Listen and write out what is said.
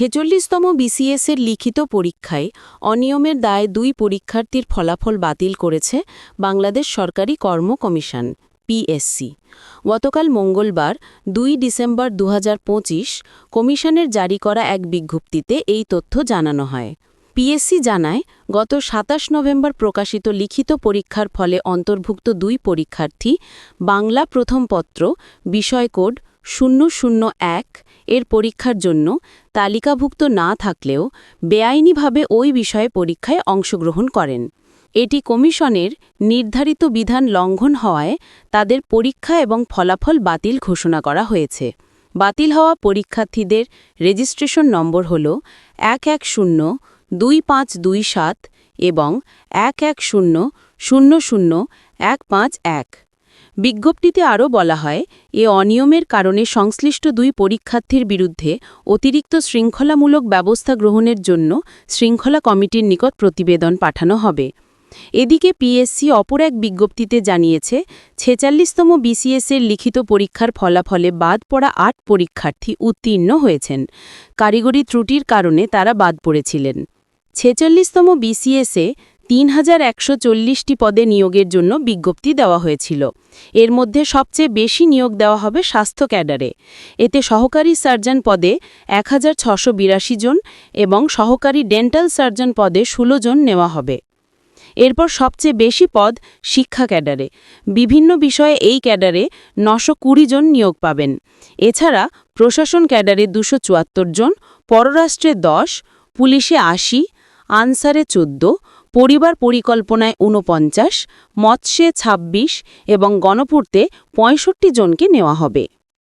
ছেচল্লিশতম বিসিএসের লিখিত পরীক্ষায় অনিয়মের দায়ে দুই পরীক্ষার্থীর ফলাফল বাতিল করেছে বাংলাদেশ সরকারি কর্ম কমিশন, পিএসসি। গতকাল মঙ্গলবার, দুই ডিসেম্বর দু হাজার পঁচিশ, কমিশনের জারি করা এক বিজ্ঞপ্তিতে এই তথ্য জানানো হয়। পিএসসি জানায়, গত ২৭ নভেম্বর প্রকাশিত লিখিত পরীক্ষার ফলে অন্তর্ভুক্ত দুই পরীক্ষার্থী বাংলা প্রথম পত্র, বিষয় কোড শূন্য শূন্য এক এর পরীক্ষার জন্য তালিকাভুক্ত না থাকলেও বেআইনিভাবে ওই বিষয়ে পরীক্ষায় অংশগ্রহণ করেন। এটি কমিশনের নির্ধারিত বিধান লঙ্ঘন হওয়ায় তাদের পরীক্ষা এবং ফলাফল বাতিল ঘোষণা করা হয়েছে। বাতিল হওয়া পরীক্ষার্থীদের রেজিস্ট্রেশন নম্বর হল এক এক শূন্য দুই পাঁচ দুই সাত এবং এক এক শূন্য শূন্য শূন্য এক পাঁচ এক। বিজ্ঞপ্তিতে আরও বলা হয়, এ অনিয়মের কারণে সংশ্লিষ্ট দুই পরীক্ষার্থীর বিরুদ্ধে অতিরিক্ত শৃঙ্খলামূলক ব্যবস্থা গ্রহণের জন্য শৃঙ্খলা কমিটির নিকট প্রতিবেদন পাঠানো হবে। এদিকে পিএসসি অপর এক বিজ্ঞপ্তিতে জানিয়েছে, ছেচাল্লিশতম বিসিএসের লিখিত পরীক্ষার ফলাফলে বাদ পড়া আট পরীক্ষার্থী উত্তীর্ণ হয়েছেন। কারিগরি ত্রুটির কারণে তারা বাদ পড়েছিলেন। ছেচল্লিশতম বিসিএসে তিন হাজার পদে নিয়োগের জন্য বিজ্ঞপ্তি দেওয়া হয়েছিল। এর মধ্যে সবচেয়ে বেশি নিয়োগ দেওয়া হবে স্বাস্থ্য ক্যাডারে। এতে সহকারী সার্জন পদে এক জন এবং সহকারী ডেন্টাল সার্জন পদে ষোলো জন নেওয়া হবে। এরপর সবচেয়ে বেশি পদ শিক্ষা ক্যাডারে। বিভিন্ন বিষয়ে এই ক্যাডারে নশো কুড়ি জন নিয়োগ পাবেন। এছাড়া প্রশাসন ক্যাডারে দুশো জন, পররাষ্ট্রে দশ, পুলিশে আশি, আনসারে চোদ্দ পরিবার পরিকল্পনায় ঊনপঞ্চাশ মৎস্যে ২৬ এবং গণপূর্তে পঁয়ষট্টি জনকে নেওয়া হবে।